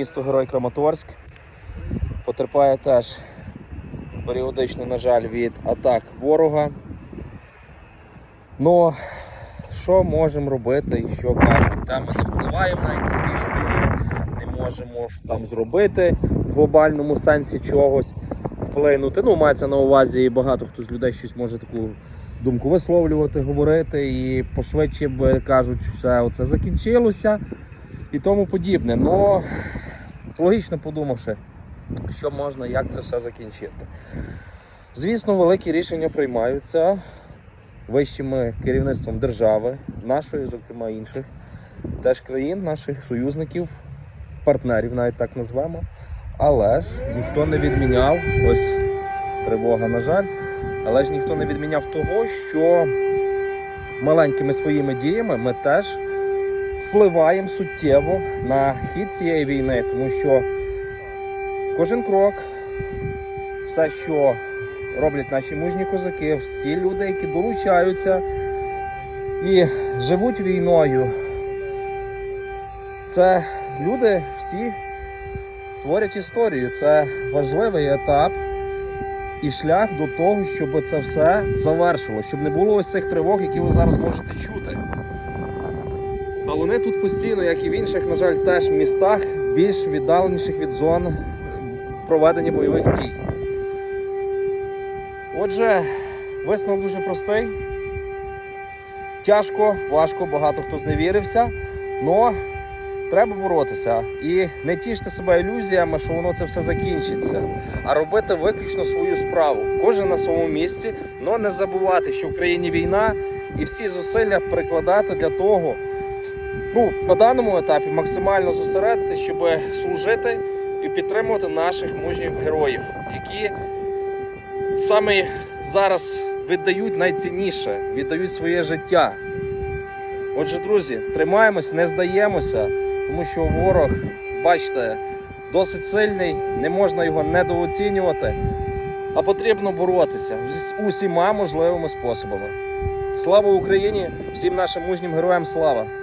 місто Герой Краматорськ. Потерпає теж періодично, на жаль, від атак ворога. Ну, що можемо робити і що кажуть, там ми не впливаємо на якісь рішення, не можемо там зробити в глобальному сенсі чогось вплинути. Ну, мається на увазі багато хто з людей щось може таку думку висловлювати, говорити, і пошвидше б кажуть, все оце закінчилося і тому подібне. Ну, логічно подумавши, що можна, як це все закінчити. Звісно, великі рішення приймаються вищим керівництвом держави, нашої, зокрема інших, теж країн, наших союзників, партнерів, навіть так назвемо. Але ж ніхто не відміняв, ось тривога, на жаль, але ж ніхто не відміняв того, що маленькими своїми діями ми теж впливаємо суттєво на хід цієї війни, тому що кожен крок, все, що роблять наші мужні козаки, всі люди, які долучаються і живуть війною. Це люди всі творять історію. Це важливий етап і шлях до того, щоб це все завершило, щоб не було ось цих тривог, які ви зараз можете чути. А вони тут постійно, як і в інших, на жаль, теж містах, більш віддаленіших від зон проведення бойових дій. Отже, висновок дуже простий. Тяжко, важко, багато хто зневірився, але треба боротися і не тіште себе ілюзіями, що воно це все закінчиться, а робити виключно свою справу. Кожен на своєму місці, але не забувати, що в країні війна і всі зусилля прикладати для того, ну, на даному етапі максимально зосередитись, щоб служити і підтримувати наших мужніх героїв, які саме зараз віддають найцінніше, віддають своє життя. Отже, друзі, тримаємось, не здаємося, тому що ворог, бачите, досить сильний, не можна його недооцінювати, а потрібно боротися з усіма можливими способами. Слава Україні! Всім нашим мужнім героям слава!